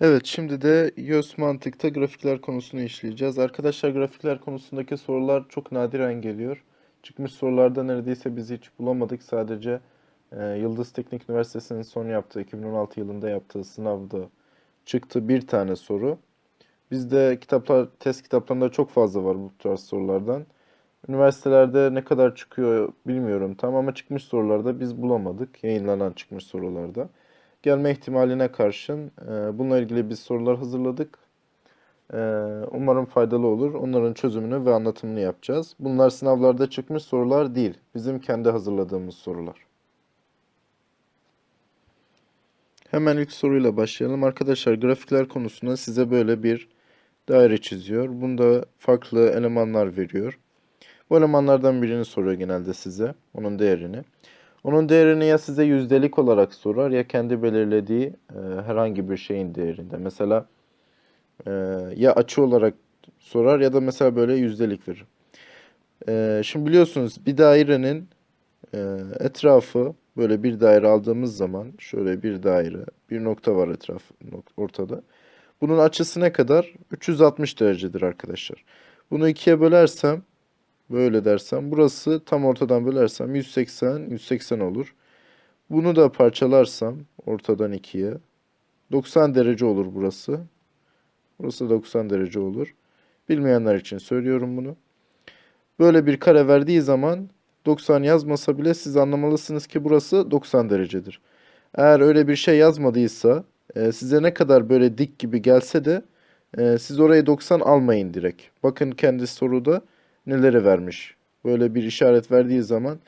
Evet, şimdi de YÖS mantıkta grafikler konusunu işleyeceğiz. Arkadaşlar grafikler konusundaki sorular çok nadiren geliyor. Çıkmış sorularda neredeyse biz hiç bulamadık. Sadece e, Yıldız Teknik Üniversitesi'nin son yaptığı, 2016 yılında yaptığı sınavda çıktı bir tane soru. Bizde kitaplar, test kitaplarında çok fazla var bu tarz sorulardan. Üniversitelerde ne kadar çıkıyor bilmiyorum tam ama çıkmış sorularda biz bulamadık. Yayınlanan çıkmış sorularda gelme ihtimaline karşın e, bununla ilgili biz sorular hazırladık. E, umarım faydalı olur. Onların çözümünü ve anlatımını yapacağız. Bunlar sınavlarda çıkmış sorular değil. Bizim kendi hazırladığımız sorular. Hemen ilk soruyla başlayalım. Arkadaşlar grafikler konusunda size böyle bir daire çiziyor. Bunda farklı elemanlar veriyor. Bu elemanlardan birini soruyor genelde size. Onun değerini. Onun değerini ya size yüzdelik olarak sorar ya kendi belirlediği e, herhangi bir şeyin değerinde. Mesela e, ya açı olarak sorar ya da mesela böyle yüzdelik verir. E, şimdi biliyorsunuz bir dairenin e, etrafı böyle bir daire aldığımız zaman şöyle bir daire, bir nokta var etraf ortada. Bunun açısı ne kadar? 360 derecedir arkadaşlar. Bunu ikiye bölersem Böyle dersem burası tam ortadan bölersem 180 180 olur. Bunu da parçalarsam ortadan ikiye 90 derece olur burası. Burası 90 derece olur. Bilmeyenler için söylüyorum bunu. Böyle bir kare verdiği zaman 90 yazmasa bile siz anlamalısınız ki burası 90 derecedir. Eğer öyle bir şey yazmadıysa e, size ne kadar böyle dik gibi gelse de e, siz orayı 90 almayın direkt. Bakın kendi soruda neleri vermiş. Böyle bir işaret verdiği zaman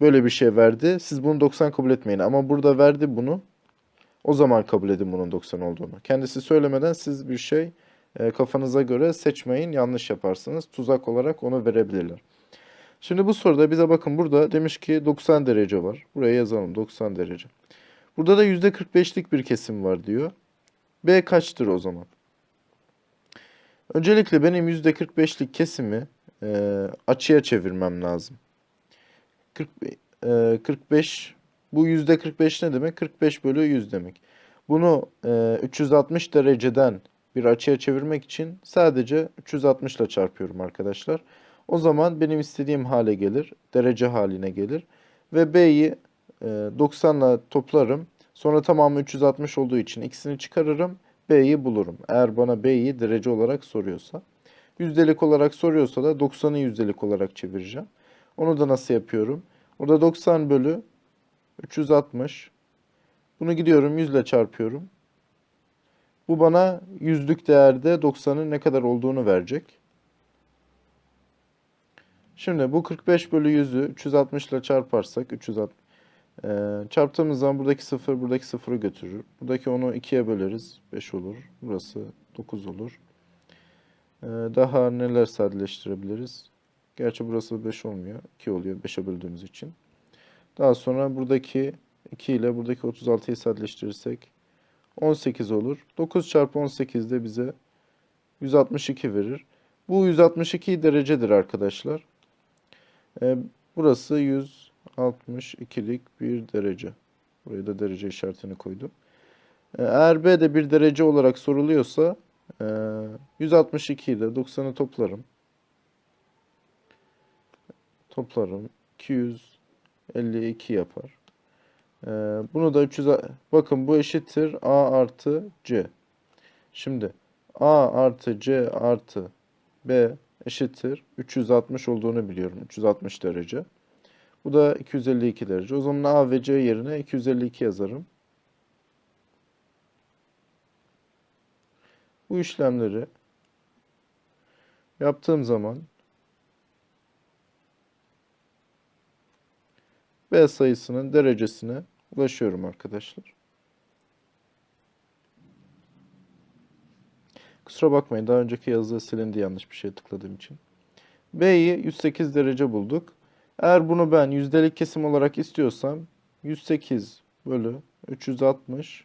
böyle bir şey verdi. Siz bunu 90 kabul etmeyin ama burada verdi bunu. O zaman kabul edin bunun 90 olduğunu. Kendisi söylemeden siz bir şey e, kafanıza göre seçmeyin. Yanlış yaparsınız. Tuzak olarak onu verebilirler. Şimdi bu soruda bize bakın burada demiş ki 90 derece var. Buraya yazalım 90 derece. Burada da %45'lik bir kesim var diyor. B kaçtır o zaman? Öncelikle benim %45'lik kesimi e, açıya çevirmem lazım. 40, e, 45 bu yüzde 45 ne demek? 45 bölü 100 demek. Bunu e, 360 dereceden bir açıya çevirmek için sadece 360 ile çarpıyorum arkadaşlar. O zaman benim istediğim hale gelir. Derece haline gelir. Ve B'yi e, 90 ile toplarım. Sonra tamamı 360 olduğu için ikisini çıkarırım. B'yi bulurum. Eğer bana B'yi derece olarak soruyorsa. Yüzdelik olarak soruyorsa da 90'ı yüzdelik olarak çevireceğim. Onu da nasıl yapıyorum? Orada 90 bölü 360. Bunu gidiyorum 100 ile çarpıyorum. Bu bana yüzlük değerde 90'ın ne kadar olduğunu verecek. Şimdi bu 45 bölü 100'ü 360 ile çarparsak 360 e, çarptığımız zaman buradaki 0 buradaki 0'ı götürür. Buradaki 10'u 2'ye böleriz. 5 olur. Burası 9 olur. Ee, daha neler sadeleştirebiliriz? Gerçi burası 5 olmuyor. 2 oluyor 5'e böldüğümüz için. Daha sonra buradaki 2 ile buradaki 36'yı sadeleştirirsek 18 olur. 9 çarpı 18 de bize 162 verir. Bu 162 derecedir arkadaşlar. Ee, burası 162'lik bir derece. Buraya da derece işaretini koydum. Ee, eğer B de bir derece olarak soruluyorsa 162 ile 90'ı toplarım. Toplarım. 252 yapar. Ee, bunu da 300 bakın bu eşittir A artı C. Şimdi A artı C artı B eşittir 360 olduğunu biliyorum. 360 derece. Bu da 252 derece. O zaman A ve C yerine 252 yazarım. Bu işlemleri yaptığım zaman B sayısının derecesine ulaşıyorum arkadaşlar. Kusura bakmayın daha önceki yazı silindi yanlış bir şey tıkladığım için. B'yi 108 derece bulduk. Eğer bunu ben yüzdelik kesim olarak istiyorsam 108 bölü 360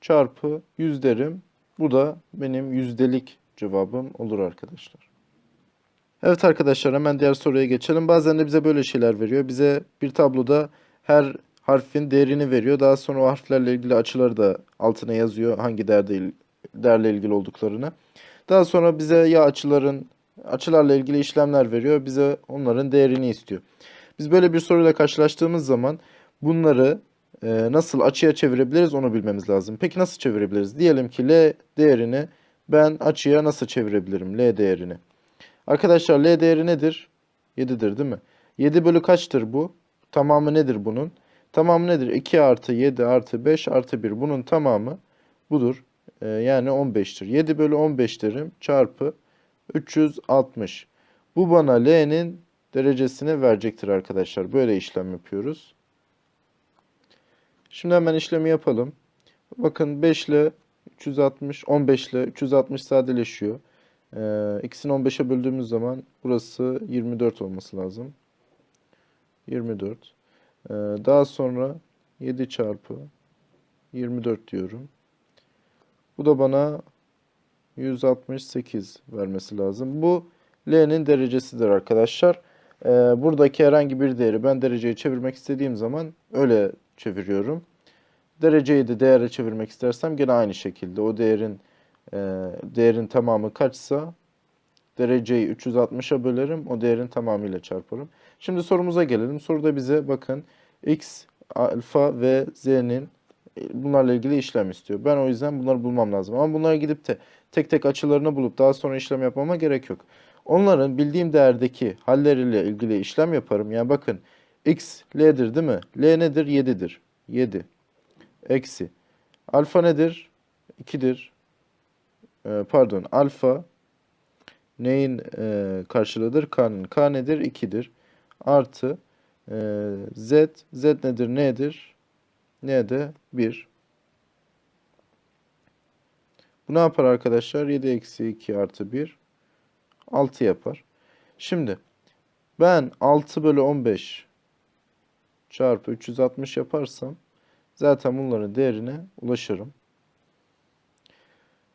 çarpı 100 derim. Bu da benim yüzdelik cevabım olur arkadaşlar. Evet arkadaşlar hemen diğer soruya geçelim. Bazen de bize böyle şeyler veriyor. Bize bir tabloda her harfin değerini veriyor. Daha sonra o harflerle ilgili açıları da altına yazıyor. Hangi değerde değerle ilgili olduklarını. Daha sonra bize ya açıların açılarla ilgili işlemler veriyor. Bize onların değerini istiyor. Biz böyle bir soruyla karşılaştığımız zaman bunları e, nasıl açıya çevirebiliriz onu bilmemiz lazım. Peki nasıl çevirebiliriz? Diyelim ki L değerini ben açıya nasıl çevirebilirim L değerini? Arkadaşlar L değeri nedir? 7'dir değil mi? 7 bölü kaçtır bu? Tamamı nedir bunun? Tamamı nedir? 2 artı 7 artı 5 artı 1. Bunun tamamı budur. Ee, yani 15'tir. 7 bölü 15 derim çarpı 360. Bu bana L'nin derecesini verecektir arkadaşlar. Böyle işlem yapıyoruz. Şimdi hemen işlemi yapalım. Bakın 5 ile 360, 15 ile 360 sadeleşiyor. Ee, ikisini 15'e böldüğümüz zaman burası 24 olması lazım. 24. Ee, daha sonra 7 çarpı 24 diyorum. Bu da bana 168 vermesi lazım. Bu L'nin derecesidir arkadaşlar. Ee, buradaki herhangi bir değeri ben dereceye çevirmek istediğim zaman öyle çeviriyorum. Dereceyi de değere çevirmek istersem gene aynı şekilde o değerin e, değerin tamamı kaçsa dereceyi 360'a bölerim. O değerin tamamıyla çarparım. Şimdi sorumuza gelelim. Soruda bize bakın x, alfa ve z'nin e, bunlarla ilgili işlem istiyor. Ben o yüzden bunları bulmam lazım. Ama bunlara gidip de tek tek açılarını bulup daha sonra işlem yapmama gerek yok. Onların bildiğim değerdeki halleriyle ilgili işlem yaparım. Yani bakın x l'dir değil mi? L nedir? 7'dir. 7. Eksi. Alfa nedir? 2'dir. Ee, pardon alfa neyin e, karşılığıdır? K'nın. K nedir? 2'dir. Artı e, Z. Z nedir? Nedir? Ne de 1. Bu ne yapar arkadaşlar? 7 eksi 2 artı 1. 6 yapar. Şimdi ben 6 bölü 15 çarpı 360 yaparsam zaten bunların değerine ulaşırım.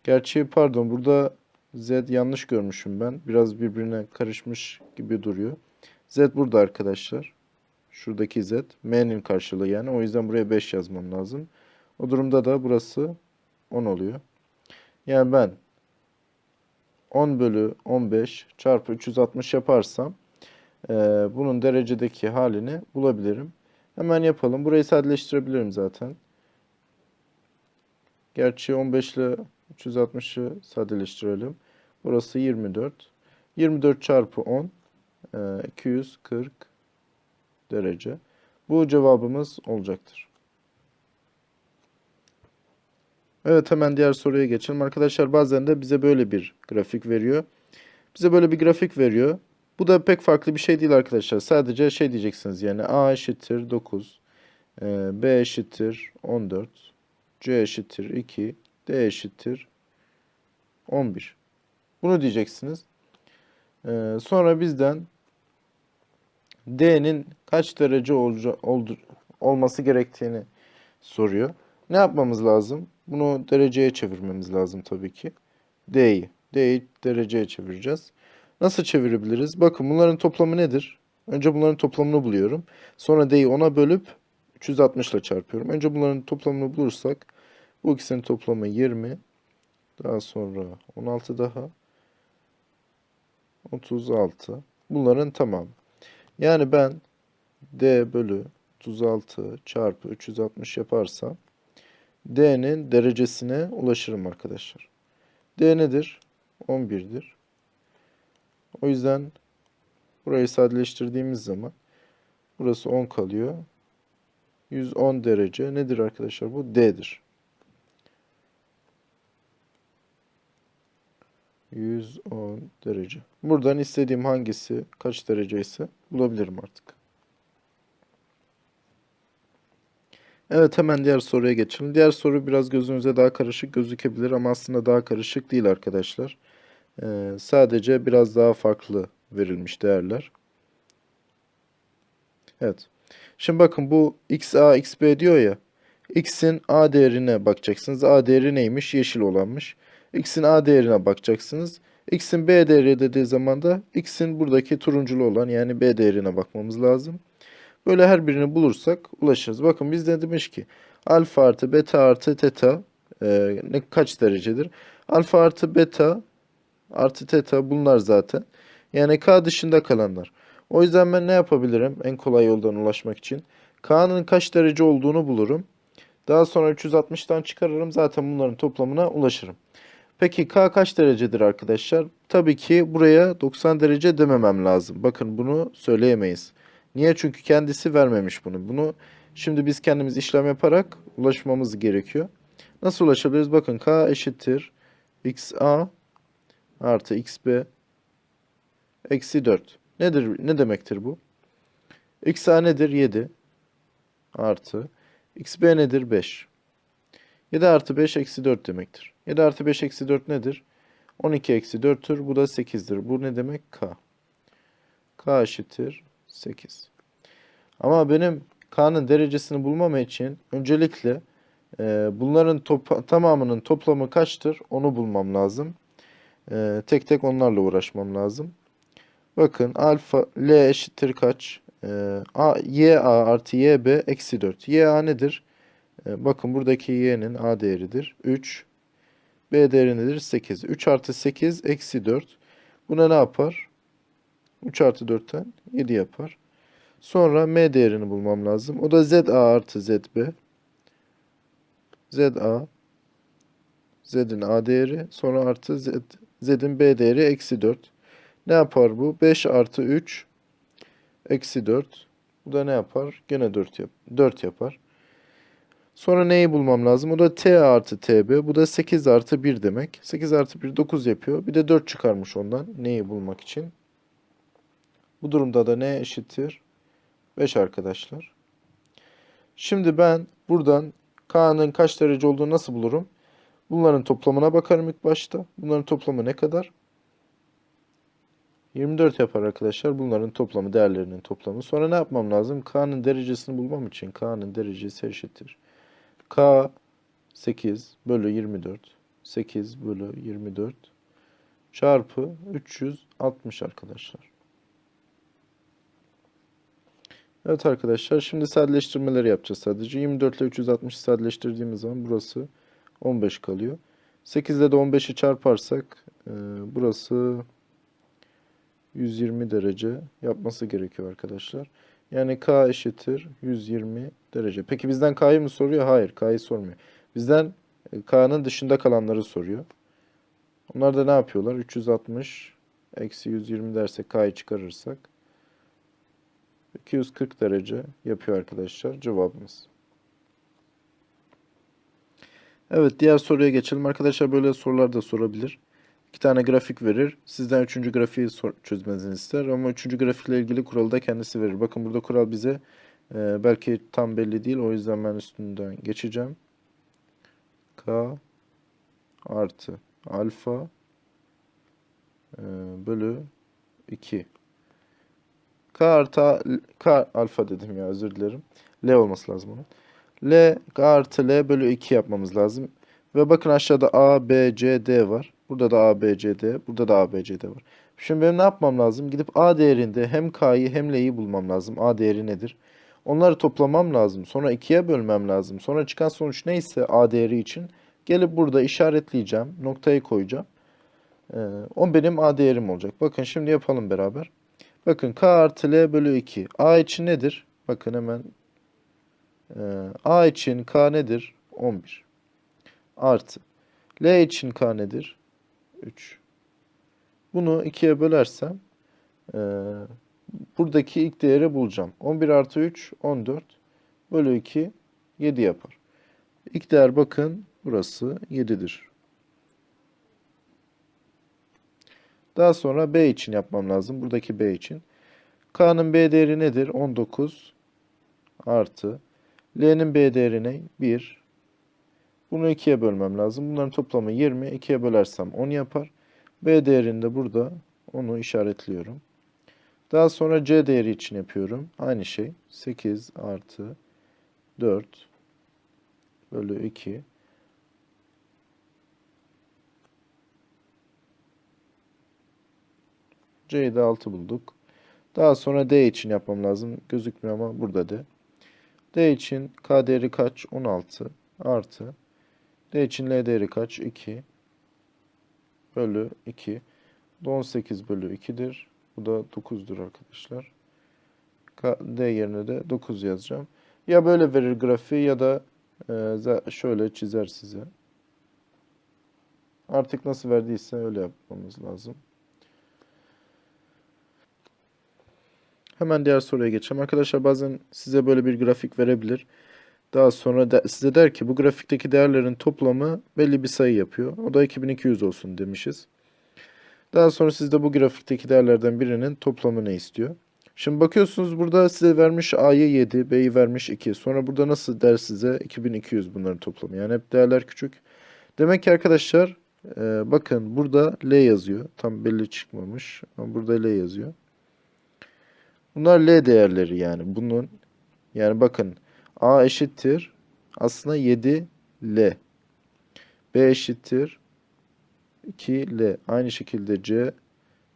Gerçi pardon burada Z yanlış görmüşüm ben. Biraz birbirine karışmış gibi duruyor. Z burada arkadaşlar. Şuradaki Z. M'nin karşılığı yani. O yüzden buraya 5 yazmam lazım. O durumda da burası 10 oluyor. Yani ben 10 bölü 15 çarpı 360 yaparsam e, bunun derecedeki halini bulabilirim. Hemen yapalım. Burayı sadeleştirebilirim zaten. Gerçi 15 ile 360'ı sadeleştirelim. Burası 24. 24 çarpı 10 e, 240 derece. Bu cevabımız olacaktır. Evet hemen diğer soruya geçelim. Arkadaşlar bazen de bize böyle bir grafik veriyor. Bize böyle bir grafik veriyor. Bu da pek farklı bir şey değil arkadaşlar. Sadece şey diyeceksiniz yani A eşittir 9, e, B eşittir 14, C eşittir 2, D eşittir 11. Bunu diyeceksiniz. Ee, sonra bizden D'nin kaç derece olması gerektiğini soruyor. Ne yapmamız lazım? Bunu dereceye çevirmemiz lazım tabii ki. D'yi. D'yi dereceye çevireceğiz. Nasıl çevirebiliriz? Bakın bunların toplamı nedir? Önce bunların toplamını buluyorum. Sonra D'yi 10'a bölüp 360 ile çarpıyorum. Önce bunların toplamını bulursak bu ikisinin toplamı 20. Daha sonra 16 daha. 36. Bunların tamamı. Yani ben D bölü 36 çarpı 360 yaparsam D'nin derecesine ulaşırım arkadaşlar. D nedir? 11'dir. O yüzden burayı sadeleştirdiğimiz zaman burası 10 kalıyor. 110 derece nedir arkadaşlar bu? D'dir. 110 derece. Buradan istediğim hangisi kaç derece ise bulabilirim artık. Evet hemen diğer soruya geçelim. Diğer soru biraz gözünüze daha karışık gözükebilir ama aslında daha karışık değil arkadaşlar. Ee, sadece biraz daha farklı verilmiş değerler. Evet. Şimdi bakın bu xa, xb diyor ya. x'in a değerine bakacaksınız. a değeri neymiş? Yeşil olanmış. x'in a değerine bakacaksınız. x'in b değeri dediği zaman da x'in buradaki turunculu olan yani b değerine bakmamız lazım. Böyle her birini bulursak ulaşırız. Bakın bizde demiş ki alfa artı beta artı teta e, ne kaç derecedir? Alfa artı beta artı teta bunlar zaten. Yani k dışında kalanlar. O yüzden ben ne yapabilirim en kolay yoldan ulaşmak için? K'nın kaç derece olduğunu bulurum. Daha sonra 360'tan çıkarırım. Zaten bunların toplamına ulaşırım. Peki K kaç derecedir arkadaşlar? Tabii ki buraya 90 derece dememem lazım. Bakın bunu söyleyemeyiz. Niye? Çünkü kendisi vermemiş bunu. Bunu şimdi biz kendimiz işlem yaparak ulaşmamız gerekiyor. Nasıl ulaşabiliriz? Bakın K eşittir XA artı XB eksi 4. Nedir? Ne demektir bu? XA nedir? 7 artı XB nedir? 5. 7 artı 5 eksi 4 demektir. 7 artı 5 eksi 4 nedir? 12 eksi 4'tür. Bu da 8'dir. Bu ne demek? K. K eşittir 8. Ama benim K'nın derecesini bulmam için öncelikle e, bunların top- tamamının toplamı kaçtır? Onu bulmam lazım. E, tek tek onlarla uğraşmam lazım. Bakın alfa L eşittir kaç? E, A, y A artı y B eksi 4. y A nedir? E, bakın buradaki y'nin A değeridir. 3. B değeri nedir? 8. 3 artı 8 eksi 4. Buna ne yapar? 3 artı 4'ten 7 yapar. Sonra M değerini bulmam lazım. O da ZA artı ZB. ZA Z'in A değeri. Sonra artı Z, Z'in B değeri eksi 4. Ne yapar bu? 5 artı 3 eksi 4. Bu da ne yapar? Gene 4, yap 4 yapar. Sonra neyi bulmam lazım? O da T artı TB. Bu da 8 artı 1 demek. 8 artı 1 9 yapıyor. Bir de 4 çıkarmış ondan. Neyi bulmak için? Bu durumda da ne eşittir? 5 arkadaşlar. Şimdi ben buradan K'nın kaç derece olduğunu nasıl bulurum? Bunların toplamına bakarım ilk başta. Bunların toplamı ne kadar? 24 yapar arkadaşlar. Bunların toplamı, değerlerinin toplamı. Sonra ne yapmam lazım? K'nın derecesini bulmam için K'nın derecesi eşittir. K 8 bölü 24. 8 bölü 24 çarpı 360 arkadaşlar. Evet arkadaşlar şimdi sadeleştirmeleri yapacağız sadece. 24 ile 360 sadeleştirdiğimiz zaman burası 15 kalıyor. 8 ile de 15'i çarparsak e, burası 120 derece yapması gerekiyor arkadaşlar. Yani K eşittir 120 derece. Peki bizden K'yı mı soruyor? Hayır K'yı sormuyor. Bizden e, K'nın dışında kalanları soruyor. Onlar da ne yapıyorlar? 360 eksi 120 dersek K'yı çıkarırsak 240 derece yapıyor arkadaşlar cevabımız. Evet diğer soruya geçelim. Arkadaşlar böyle sorular da sorabilir. İki tane grafik verir. Sizden üçüncü grafiği sor- çözmenizi ister. Ama üçüncü grafikle ilgili kuralı da kendisi verir. Bakın burada kural bize e, belki tam belli değil. O yüzden ben üstünden geçeceğim. K artı alfa e, bölü 2. K artı K alfa dedim ya özür dilerim. L olması lazım onun. L artı L bölü 2 yapmamız lazım. Ve bakın aşağıda A, B, C, D var. Burada da A, B, C, D. Burada da A, B, C, D var. Şimdi benim ne yapmam lazım? Gidip A değerinde hem K'yı hem L'yi bulmam lazım. A değeri nedir? Onları toplamam lazım. Sonra 2'ye bölmem lazım. Sonra çıkan sonuç neyse A değeri için gelip burada işaretleyeceğim. Noktayı koyacağım. Ee, o benim A değerim olacak. Bakın şimdi yapalım beraber. Bakın K artı L bölü 2. A için nedir? Bakın hemen. Ee, A için K nedir? 11. Artı. L için K nedir? 3. Bunu 2'ye bölersem e, buradaki ilk değeri bulacağım. 11 artı 3 14 bölü 2 7 yapar. İlk değer bakın burası 7'dir. Daha sonra B için yapmam lazım. Buradaki B için. K'nın B değeri nedir? 19 artı L'nin B değeri ne? 1. Bunu 2'ye bölmem lazım. Bunların toplamı 20. 2'ye bölersem 10 yapar. B değerini de burada onu işaretliyorum. Daha sonra C değeri için yapıyorum. Aynı şey. 8 artı 4 bölü 2 C'yi de 6 bulduk. Daha sonra D için yapmam lazım. Gözükmüyor ama burada D. D için K değeri kaç? 16 artı. D için L değeri kaç? 2 bölü 2. Bu da 18 bölü 2'dir. Bu da 9'dur arkadaşlar. K- D yerine de 9 yazacağım. Ya böyle verir grafiği ya da e, şöyle çizer size. Artık nasıl verdiyse öyle yapmamız lazım. Hemen diğer soruya geçelim. Arkadaşlar bazen size böyle bir grafik verebilir. Daha sonra de, size der ki bu grafikteki değerlerin toplamı belli bir sayı yapıyor. O da 2200 olsun demişiz. Daha sonra sizde bu grafikteki değerlerden birinin toplamını istiyor. Şimdi bakıyorsunuz burada size vermiş A'yı 7, B'yi vermiş 2. Sonra burada nasıl der size 2200 bunların toplamı. Yani hep değerler küçük. Demek ki arkadaşlar e, bakın burada L yazıyor. Tam belli çıkmamış ama burada L yazıyor. Bunlar L değerleri yani. Bunun yani bakın A eşittir aslında 7 L. B eşittir 2 L. Aynı şekilde C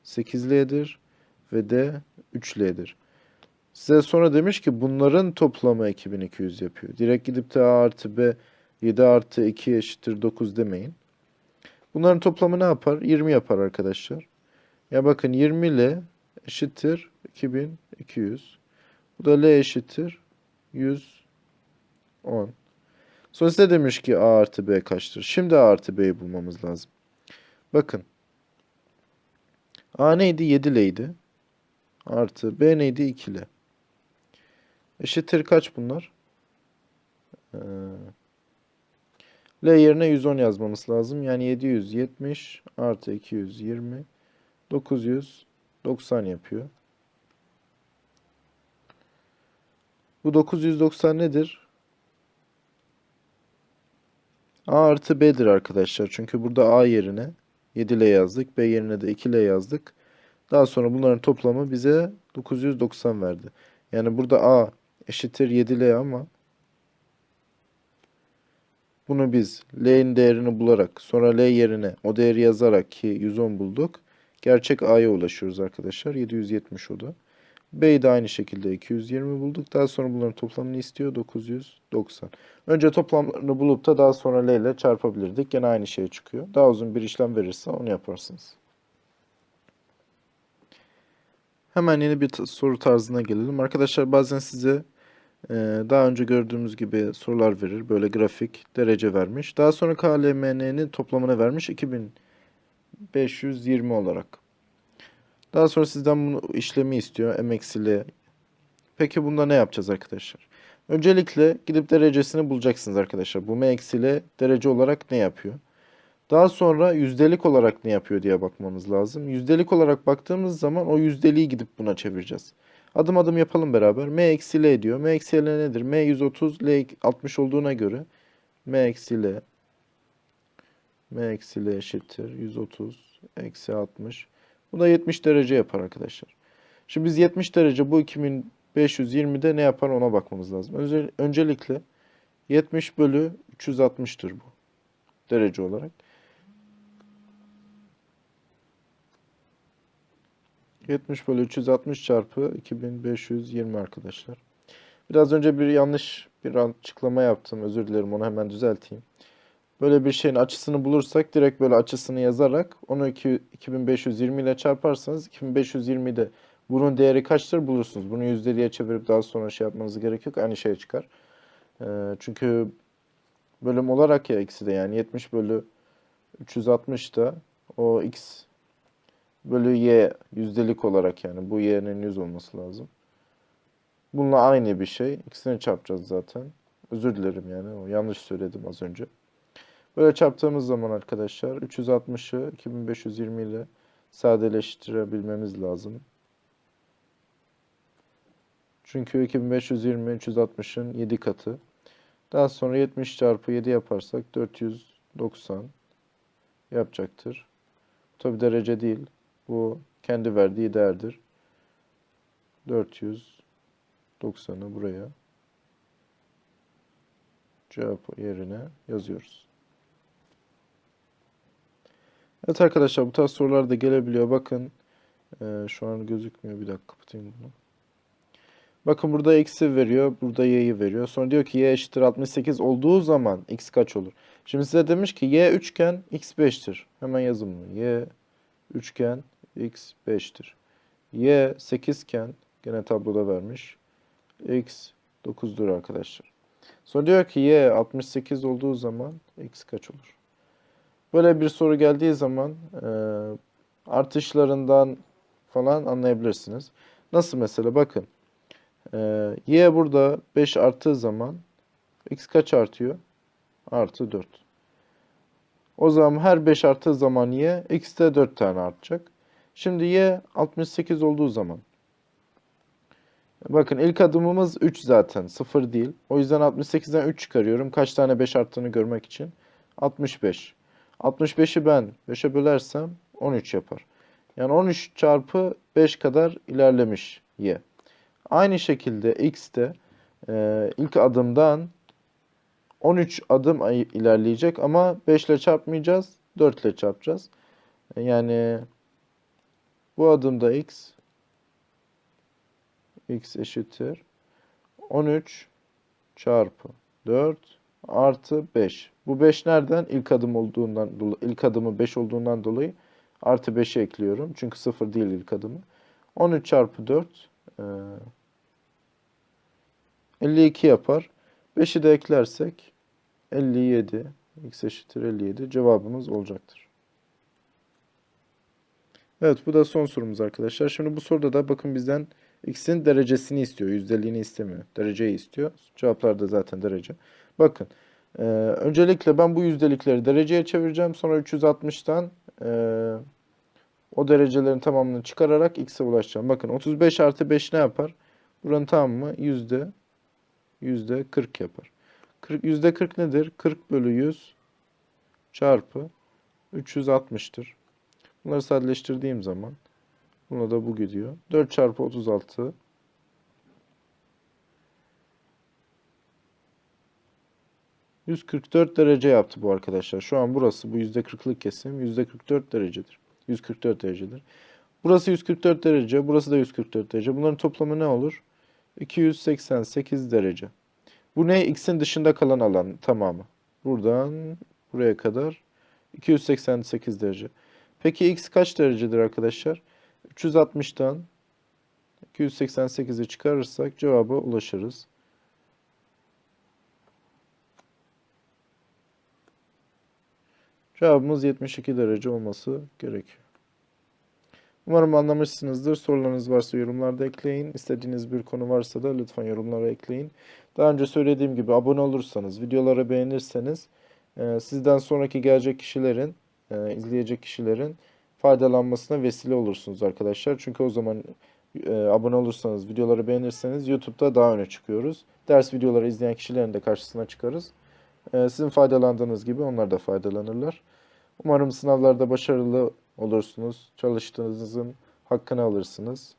8 L'dir ve D 3 L'dir. Size sonra demiş ki bunların toplamı 2200 yapıyor. Direkt gidip de A artı B 7 artı 2 eşittir 9 demeyin. Bunların toplamı ne yapar? 20 yapar arkadaşlar. Ya bakın 20 L eşittir 2200. Bu da L eşittir 110. Sonra size demiş ki A artı B kaçtır? Şimdi A artı B'yi bulmamız lazım. Bakın. A neydi? 7 L'ydi. Artı B neydi? 2 L. Eşittir kaç bunlar? Ee, L yerine 110 yazmamız lazım. Yani 770 artı 220 990 yapıyor. Bu 990 nedir? A artı B'dir arkadaşlar. Çünkü burada A yerine 7L yazdık. B yerine de 2L yazdık. Daha sonra bunların toplamı bize 990 verdi. Yani burada A eşittir 7L ama bunu biz L'nin değerini bularak sonra L yerine o değeri yazarak ki 110 bulduk. Gerçek A'ya ulaşıyoruz arkadaşlar. 770 o da. B'yi de aynı şekilde 220 bulduk. Daha sonra bunların toplamını istiyor 990. Önce toplamlarını bulup da daha sonra L ile çarpabilirdik. Gene aynı şey çıkıyor. Daha uzun bir işlem verirse onu yaparsınız. Hemen yeni bir soru tarzına gelelim. Arkadaşlar bazen size e, daha önce gördüğümüz gibi sorular verir. Böyle grafik, derece vermiş. Daha sonra KLMN'nin toplamını vermiş 2520 olarak. Daha sonra sizden bunu işlemi istiyor. M eksi L. Peki bunda ne yapacağız arkadaşlar? Öncelikle gidip derecesini bulacaksınız arkadaşlar. Bu M eksi L derece olarak ne yapıyor? Daha sonra yüzdelik olarak ne yapıyor diye bakmamız lazım. Yüzdelik olarak baktığımız zaman o yüzdeliği gidip buna çevireceğiz. Adım adım yapalım beraber. M eksi L diyor. M eksi L nedir? M 130, L 60 olduğuna göre M eksi L M eksi L eşittir 130 eksi 60. Bu da 70 derece yapar arkadaşlar. Şimdi biz 70 derece bu 2520'de ne yapar ona bakmamız lazım. Önce, öncelikle 70 bölü 360'tır bu derece olarak. 70 bölü 360 çarpı 2520 arkadaşlar. Biraz önce bir yanlış bir açıklama yaptım. Özür dilerim onu hemen düzelteyim. Böyle bir şeyin açısını bulursak direkt böyle açısını yazarak onu iki- 2520 ile çarparsanız 2520'de bunun değeri kaçtır bulursunuz. Bunu yüzdeliğe çevirip daha sonra şey yapmanız gerek yok. Aynı şey çıkar. Ee, çünkü bölüm olarak ya ikisi de yani 70 bölü 360 da o x bölü y yüzdelik olarak yani bu y'nin 100 olması lazım. Bununla aynı bir şey. İkisini çarpacağız zaten. Özür dilerim yani. O yanlış söyledim az önce. Böyle çarptığımız zaman arkadaşlar 360'ı 2520 ile sadeleştirebilmemiz lazım. Çünkü 2520 360'ın 7 katı. Daha sonra 70 çarpı 7 yaparsak 490 yapacaktır. Tabi derece değil. Bu kendi verdiği değerdir. 490'ı buraya cevap yerine yazıyoruz. Evet arkadaşlar bu tarz sorular da gelebiliyor. Bakın e, şu an gözükmüyor. Bir dakika kapatayım bunu. Bakın burada x'i veriyor, burada y'yi veriyor. Sonra diyor ki y eşittir 68 olduğu zaman x kaç olur? Şimdi size demiş ki y üçgen x 5'tir. Hemen yazın bunu. y üçgen x 5'tir. y 8 iken gene tabloda vermiş. x 9'dur arkadaşlar. Sonra diyor ki y 68 olduğu zaman x kaç olur? Böyle bir soru geldiği zaman e, artışlarından falan anlayabilirsiniz. Nasıl mesela bakın. E, y burada 5 arttığı zaman x kaç artıyor? Artı 4. O zaman her 5 arttığı zaman y x de 4 tane artacak. Şimdi y 68 olduğu zaman Bakın ilk adımımız 3 zaten. 0 değil. O yüzden 68'den 3 çıkarıyorum. Kaç tane 5 arttığını görmek için. 65. 65'i ben 5'e bölersem 13 yapar. Yani 13 çarpı 5 kadar ilerlemiş y. Aynı şekilde x de e, ilk adımdan 13 adım ilerleyecek ama 5 ile çarpmayacağız. 4 ile çarpacağız. E, Yani bu adımda x x eşittir 13 çarpı 4 artı 5. Bu 5 nereden? İlk adım olduğundan dolayı, ilk adımı 5 olduğundan dolayı artı 5'i ekliyorum. Çünkü 0 değil ilk adımı. 13 çarpı 4 eee, 52 yapar. 5'i de eklersek 57 x eşittir 57 cevabımız olacaktır. Evet bu da son sorumuz arkadaşlar. Şimdi bu soruda da bakın bizden x'in derecesini istiyor. Yüzdeliğini istemiyor. Dereceyi istiyor. Cevaplar da zaten derece. Bakın. e, öncelikle ben bu yüzdelikleri dereceye çevireceğim. Sonra 360'tan e, o derecelerin tamamını çıkararak x'e ulaşacağım. Bakın 35 artı 5 ne yapar? Buranın tamamı yüzde yüzde 40 yapar. 40, yüzde 40 nedir? 40 bölü 100 çarpı 360'tır. Bunları sadeleştirdiğim zaman buna da bu gidiyor. 4 çarpı 36 144 derece yaptı bu arkadaşlar. Şu an burası bu %40'lık kesim %44 derecedir. 144 derecedir. Burası 144 derece, burası da 144 derece. Bunların toplamı ne olur? 288 derece. Bu ne? X'in dışında kalan alan tamamı. Buradan buraya kadar 288 derece. Peki X kaç derecedir arkadaşlar? 360'tan 288'i çıkarırsak cevaba ulaşırız. Cevabımız 72 derece olması gerekiyor. Umarım anlamışsınızdır. Sorularınız varsa yorumlarda ekleyin. İstediğiniz bir konu varsa da lütfen yorumlara ekleyin. Daha önce söylediğim gibi abone olursanız, videoları beğenirseniz e, sizden sonraki gelecek kişilerin, e, izleyecek kişilerin faydalanmasına vesile olursunuz arkadaşlar. Çünkü o zaman e, abone olursanız, videoları beğenirseniz YouTube'da daha öne çıkıyoruz. Ders videoları izleyen kişilerin de karşısına çıkarız. E, sizin faydalandığınız gibi onlar da faydalanırlar. Umarım sınavlarda başarılı olursunuz. Çalıştığınızın hakkını alırsınız.